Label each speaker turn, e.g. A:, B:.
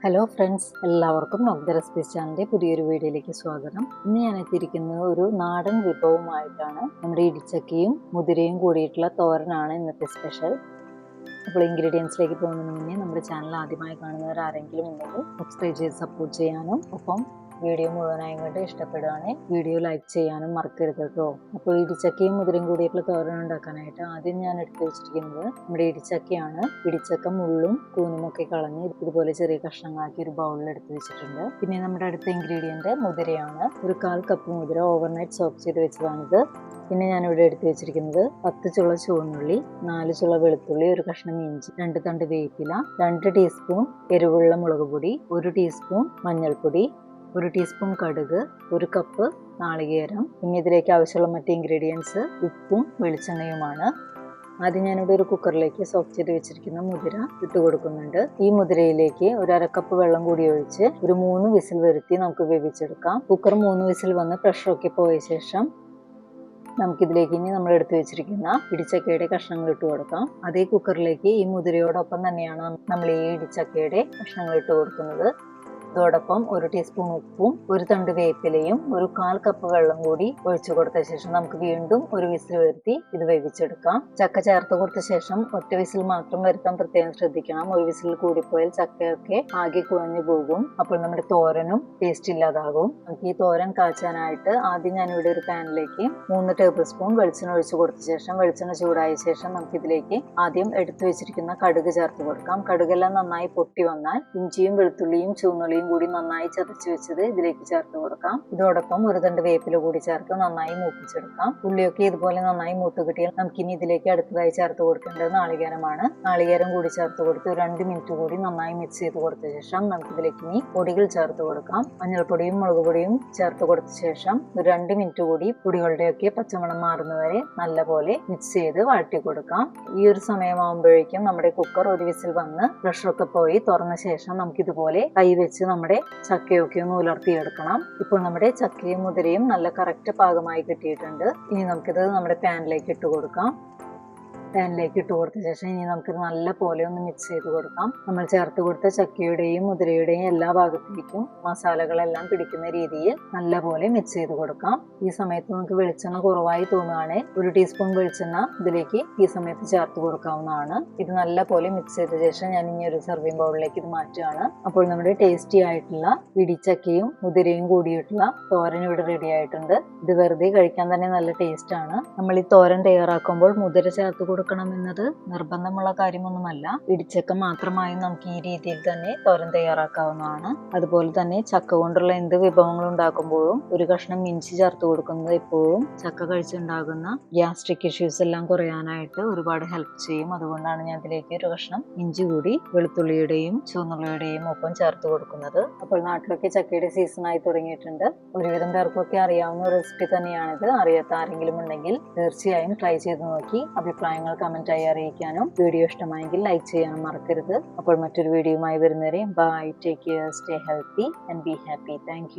A: Hello friends എല്ലാവർക്കും നോക്ക് recipes ചാനലിന്റെ പുതിയൊരു വീഡിയോയിലേക്ക് സ്വാഗതം. ഇന്ന് ഞാൻ എത്തിയിരിക്കുന്നത് ഒരു നാടൻ വിഭവമായിട്ടാണ് നമ്മുടെ ഇടിച്ചക്കയും മുതിരയും കൂടിയിട്ടുള്ള തോരനാണ് ഇന്നത്തെ സ്പെഷ്യൽ അപ്പോൾ ഇൻഗ്രീഡിയൻസിലേക്ക് പോകുന്നതിന് മുന്നേ നമ്മുടെ ചാനൽ ആദ്യമായി കാണുന്നവർ ആരെങ്കിലും ഉണ്ടെങ്കിൽ സബ്സ്ക്രൈബ് ചെയ്ത് സപ്പോർട്ട് ചെയ്യാനും ഒപ്പം വീഡിയോ മുഴുവനായും കണ്ട് ഇഷ്ടപ്പെടുകയാണെങ്കിൽ വീഡിയോ ലൈക്ക് ചെയ്യാനും മറക്കരുത് കേട്ടോ. അപ്പോൾ ഇടിച്ചക്കയും മുതിരയും കൂടിയിട്ടുള്ള തോരൻ ഉണ്ടാക്കാനായിട്ട് ആദ്യം ഞാൻ എടുത്തു വെച്ചിരിക്കുന്നത് നമ്മുടെ ഇടിച്ചക്കയാണ്. ഇടിച്ചക്ക മുള്ളും കൂനുമൊക്കെ കളഞ്ഞ് ഇതുപോലെ ചെറിയ കഷ്ണങ്ങളാക്കി ഒരു ബൗളിൽ എടുത്ത് വെച്ചിട്ടുണ്ട്. പിന്നെ നമ്മുടെ അടുത്ത ഇൻഗ്രീഡിയന്റ് മുതിരയാണ്. ഒരു കാൽ കപ്പ് മുതിര ഓവർനൈറ്റ് സോക്ക് ചെയ്ത് വെച്ചതാണിത്. പിന്നെ ഞാനിവിടെ എടുത്തു വെച്ചിരിക്കുന്നത് പത്ത് ചുള ചുവന്നുള്ളി നാല് ചുള വെളുത്തുള്ളി ഒരു കഷ്ണം ഇഞ്ചി രണ്ട് തണ്ട് വേപ്പില രണ്ട് ടീസ്പൂൺ എരിവുള്ള മുളക് പൊടി ഒരു ടീസ്പൂൺ മഞ്ഞൾപ്പൊടി ഒരു ടീസ്പൂൺ കടുക് ഒരു കപ്പ് നാളികേരം. പിന്നെ ഇതിലേക്ക് ആവശ്യമുള്ള മറ്റ് ഇൻഗ്രീഡിയൻസ് ഉപ്പും വെളിച്ചെണ്ണയുമാണ്. ആദ്യം ഞാനിവിടെ ഒരു കുക്കറിലേക്ക് സോഫ്റ്റ് ചെയ്ത് വെച്ചിരിക്കുന്ന മുതിര ഇട്ട് കൊടുക്കുന്നുണ്ട്. ഈ മുതിരയിലേക്ക് ഒരു അരക്കപ്പ് വെള്ളം കൂടി ഒഴിച്ച് ഒരു മൂന്ന് വിസിൽ വരുത്തി നമുക്ക് വേവിച്ചെടുക്കാം. കുക്കർ മൂന്ന് വിസിൽ വന്ന് പ്രഷറൊക്കെ പോയ ശേഷം നമുക്കിതിലേക്ക് ഇനി നമ്മൾ എടുത്തു വെച്ചിരിക്കുന്ന ഇടിച്ചക്കയുടെ കഷ്ണങ്ങൾ ഇട്ട് കൊടുക്കാം. അതേ കുക്കറിലേക്ക് ഈ മുതിരയോടൊപ്പം തന്നെയാണ് നമ്മൾ ഈ ഇടിച്ചക്കയുടെ കഷ്ണങ്ങൾ ഇട്ട് കൊടുക്കുന്നത്. ഇതോടൊപ്പം ഒരു ടീസ്പൂൺ ഉപ്പും ഒരു തണ്ട് വേപ്പിലയും ഒരു കാൽ കപ്പ് വെള്ളം കൂടി ഒഴിച്ചു കൊടുത്ത ശേഷം നമുക്ക് വീണ്ടും ഒരു വിസിൽ വരുത്തി ഇത് വേവിച്ചെടുക്കാം. ചക്ക ചേർത്ത് കൊടുത്ത ശേഷം ഒറ്റ വിസിൽ മാത്രം വരുത്താൻ പ്രത്യേകം ശ്രദ്ധിക്കണം. ഒരു വിസിൽ കൂടിപ്പോയാൽ ചക്കയൊക്കെ ആകെ കുഴഞ്ഞു പോകും. അപ്പോൾ നമ്മുടെ തോരനും ടേസ്റ്റ് ഇല്ലാതാകും. നമുക്ക് ഈ തോരൻ കാച്ചാനായിട്ട് ആദ്യം ഞാനിവിടെ ഒരു പാനിലേക്ക് മൂന്ന് ടേബിൾ സ്പൂൺ വെളിച്ചെണ്ണ ഒഴിച്ചു കൊടുത്ത ശേഷം വെളിച്ചെണ്ണ ചൂടായ ശേഷം നമുക്ക് ഇതിലേക്ക് ആദ്യം എടുത്തു വെച്ചിരിക്കുന്ന കടുക് ചേർത്ത് കൊടുക്കാം. കടുകെല്ലാം നന്നായി പൊട്ടി വന്നാൽ ഇഞ്ചിയും വെളുത്തുള്ളിയും ചുവന്നുള്ളിയും കൂടി നന്നായി ചതച്ച് വെച്ചത് ഇതിലേക്ക് ചേർത്ത് കൊടുക്കാം. ഇതോടൊപ്പം ഒരു തണ്ട് വേപ്പില കൂടി ചേർത്ത് നന്നായി മൂപ്പിച്ചെടുക്കാം. ഉള്ളിയൊക്കെ ഇതുപോലെ നന്നായി മൂത്ത് കിട്ടിയാൽ നമുക്കിനി ഇതിലേക്ക് അടുത്തതായി ചേർത്ത് കൊടുക്കേണ്ടത് നാളികേരമാണ്. നാളികേരം കൂടി ചേർത്ത് കൊടുത്ത് രണ്ട് മിനിറ്റ് കൂടി നന്നായി മിക്സ് ചെയ്ത് കൊടുത്ത ശേഷം നമുക്ക് ഇതിലേക്ക് ഇനി പൊടികൾ ചേർത്ത് കൊടുക്കാം. മഞ്ഞൾപ്പൊടിയും മുളക് പൊടിയും ചേർത്ത് കൊടുത്ത ശേഷം ഒരു രണ്ട് മിനിറ്റ് കൂടി പൊടികളുടെയൊക്കെ പച്ചമണം മാറുന്നവരെ നല്ലപോലെ മിക്സ് ചെയ്ത് വാട്ടി കൊടുക്കാം. ഈ ഒരു സമയമാകുമ്പോഴേക്കും നമ്മുടെ കുക്കർ ഒരു വിസിൽ വന്ന് പ്രഷറൊക്കെ പോയി തുറന്ന ശേഷം നമുക്ക് ഇതുപോലെ കൈ വെച്ച് നമ്മുടെ ചക്കയൊക്കെ ഒന്ന് ഉലർത്തിയെടുക്കണം. ഇപ്പോൾ നമ്മുടെ ചക്കയും മുതിരയും നല്ല കറക്റ്റ് പാകമായി കിട്ടിയിട്ടുണ്ട്. ഇനി നമുക്കിത് നമ്മുടെ പാനിലേക്ക് ഇട്ട് കൊടുക്കാം പാനിലേക്ക് ഇട്ട് കൊടുത്ത ശേഷം ഇനി നമുക്കിത് നല്ല പോലെ ഒന്ന് മിക്സ് ചെയ്ത് കൊടുക്കാം. നമ്മൾ ചേർത്ത് കൊടുത്ത ചക്കയുടെയും മുതിരയുടെയും എല്ലാ ഭാഗത്തേക്കും മസാലകളെല്ലാം പിടിക്കുന്ന രീതിയിൽ നല്ല പോലെ മിക്സ് ചെയ്ത് കൊടുക്കാം. ഈ സമയത്ത് നമുക്ക് വെളിച്ചെണ്ണ കുറവായി തോന്നുകയാണെങ്കിൽ ഒരു ടീസ്പൂൺ വെളിച്ചെണ്ണ ഇതിലേക്ക് ഈ സമയത്ത് ചേർത്ത് കൊടുക്കാവുന്നതാണ്. ഇത് നല്ല പോലെ മിക്സ് ചെയ്ത ശേഷം ഞാൻ ഇനി ഒരു സെർവിംഗ് ബൗളിലേക്ക് ഇത് മാറ്റുകയാണ്. അപ്പോൾ നമ്മുടെ ടേസ്റ്റി ആയിട്ടുള്ള ഇടിച്ചക്കയും മുതിരയും കൂടിയിട്ടുള്ള തോരൻ ഇവിടെ റെഡി ആയിട്ടുണ്ട്. ഇത് വെറുതെ കഴിക്കാൻ തന്നെ നല്ല ടേസ്റ്റ് ആണ്. നമ്മൾ ഈ തോരൻ തയ്യാറാക്കുമ്പോൾ മുതിര ചേർത്ത് കൊടുക്കണമെന്നത് നിർബന്ധമുള്ള കാര്യമൊന്നുമല്ല. ഇടിച്ചക്ക മാത്രമായി നമുക്ക് ഈ രീതിയിൽ തന്നെ തോരൻ തയ്യാറാക്കാവുന്നതാണ്. അതുപോലെ തന്നെ ചക്ക കൊണ്ടുള്ള എന്ത് വിഭവങ്ങൾ ഉണ്ടാക്കുമ്പോഴും ഒരു കഷ്ണം ഇഞ്ചി ചേർത്ത് കൊടുക്കുന്നത് എപ്പോഴും ചക്ക കഴിച്ചുണ്ടാകുന്ന ഗ്യാസ്ട്രിക് ഇഷ്യൂസ് എല്ലാം കുറയാനായിട്ട് ഒരുപാട് ഹെൽപ്പ് ചെയ്യും. അതുകൊണ്ടാണ് ഞാൻ ഇതിലേക്ക് ഒരു കഷ്ണം ഇഞ്ചി കൂടി വെളുത്തുള്ളിയുടെയും ചുവന്നുള്ളിയുടെയും ഒപ്പം ചേർത്ത് കൊടുക്കുന്നത്. അപ്പോൾ നാട്ടിലൊക്കെ ചക്കയുടെ സീസൺ ആയി തുടങ്ങിയിട്ടുണ്ട്. ഒരുവിധം പേർക്കൊക്കെ അറിയാവുന്ന റെസിപ്പി തന്നെയാണിത്. അറിയാത്ത ആരെങ്കിലും ഉണ്ടെങ്കിൽ തീർച്ചയായും ട്രൈ ചെയ്ത് നോക്കി. അഭിപ്രായങ്ങൾ കമന്റായി അറിയിക്കാനും വീഡിയോ ഇഷ്ടമായെങ്കിൽ ലൈക്ക് ചെയ്യാനും മറക്കരുത്. അപ്പോൾ മറ്റൊരു വീഡിയോയുമായി വരുന്നവരെ bye take care stay healthy and be happy thank